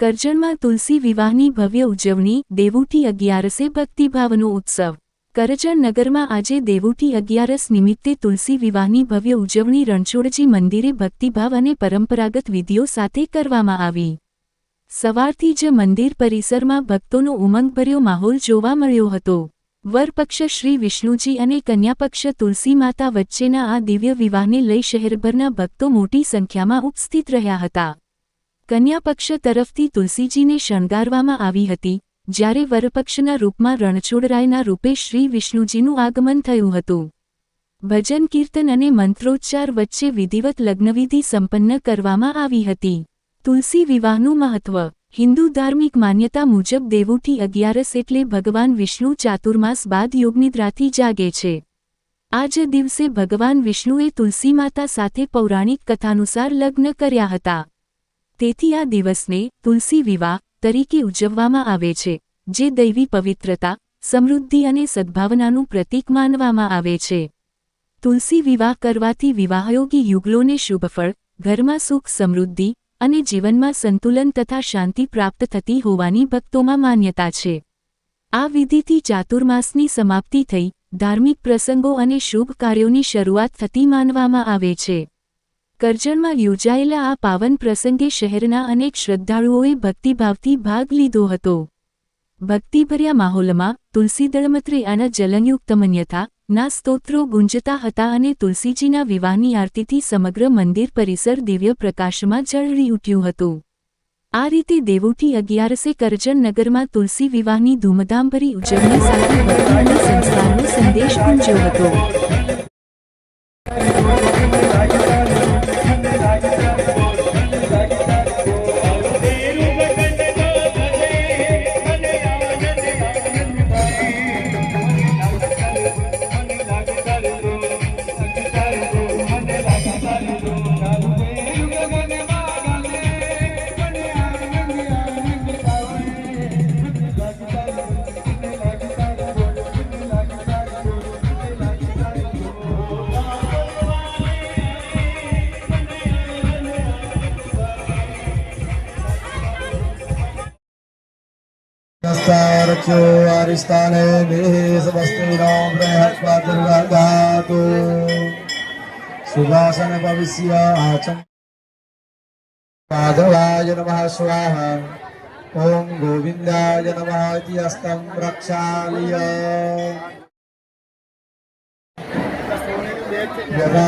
કરજણમાં તુલસી વિવાહની ભવ્ય ઉજવણી દેવૂઠી અગિયારસે ભક્તિભાવનો ઉત્સવ. કરજણ નગરમાં આજે દેવૂઠી અગિયારસ નિમિત્તે તુલસી વિવાહની ભવ્ય ઉજવણી રણછોડજી મંદિરે ભક્તિભાવ અને પરંપરાગત વિધિઓ સાથે કરવામાં આવી. સવારથી જ મંદિર પરિસરમાં ભક્તોનો ઉમંગભર્યો માહોલ જોવા મળ્યો હતો. વરપક્ષ શ્રી વિષ્ણુજી અને કન્યાપક્ષ તુલસી માતા વચ્ચેના આ દિવ્ય વિવાહને લઈ શહેરભરના ભક્તો મોટી સંખ્યામાં ઉપસ્થિત રહ્યા હતા. કન્યાપક્ષ તરફથી તુલસીજીને શણગારવામાં આવી હતી, જ્યારે વરપક્ષના રૂપમાં રણછોડરાયના રૂપે શ્રી વિષ્ણુજીનું આગમન થયું હતું. ભજન, કીર્તન અને મંત્રોચ્ચાર વચ્ચે વિધિવત લગ્નવિધિ સંપન્ન કરવામાં આવી હતી. તુલસી વિવાહનું મહત્વ, હિન્દુ ધાર્મિક માન્યતા મુજબ દેવુઠી અગિયારસ એટલે ભગવાન વિષ્ણુ ચાતુર્માસ બાદ યોગનિદ્રાથી જાગે છે. આ જ દિવસે ભગવાન વિષ્ણુએ તુલસી માતા સાથે પૌરાણિક કથાનુસાર લગ્ન કર્યા હતા. તેથી આ દિવસને તુલસી વિવાહ તરીકે ઉજવવામાં આવે છે, જે દૈવી પવિત્રતા, સમૃદ્ધિ અને સદ્ભાવનાનું પ્રતીક માનવામાં આવે છે. તુલસી વિવાહ કરવાથી વિવાહયોગી યુગલોને શુભફળ, ઘરમાં સુખ સમૃદ્ધિ અને જીવનમાં સંતુલન તથા શાંતિ પ્રાપ્ત થતી હોવાની ભક્તોમાં માન્યતા છે. આ વિધિથી ચાતુર્માસની સમાપ્તિ થઈ ધાર્મિક પ્રસંગો અને શુભ કાર્યોની શરૂઆત થતી માનવામાં આવે છે. કરજણમાં યોજાયેલા આ પાવન પ્રસંગે શહેરના અનેક શ્રદ્ધાળુઓએ ભક્તિભાવથી ભાગ લીધો હતો. ભક્તિભર્યા માહોલમાં તુલસીદળમત્રે જલનયુક્ત જલંયુક્તમન્યથા ના સ્તોત્રો ગુંજતા હતા અને તુલસીજીના વિવાહની આરતીથી સમગ્ર મંદિર પરિસર દિવ્ય પ્રકાશમાં જળરી ઉઠ્યું હતું. આ રીતે દેવૂઠી અગિયારસે કરજણ નગરમાં તુલસી વિવાહની ધૂમધામભરી ઉજવણી સાથે સંસ્કારનો સંદેશ ગુંજ્યો હતો. रक्षो आरिस्ताने देहे समस्तीनो बृहस्पतिर्गातु सुभासन भविष्य आचम माधवाय नमः स्वाहा ॐ गोविन्दाय नमः इति हस्तं प्रक्षाल्य यदा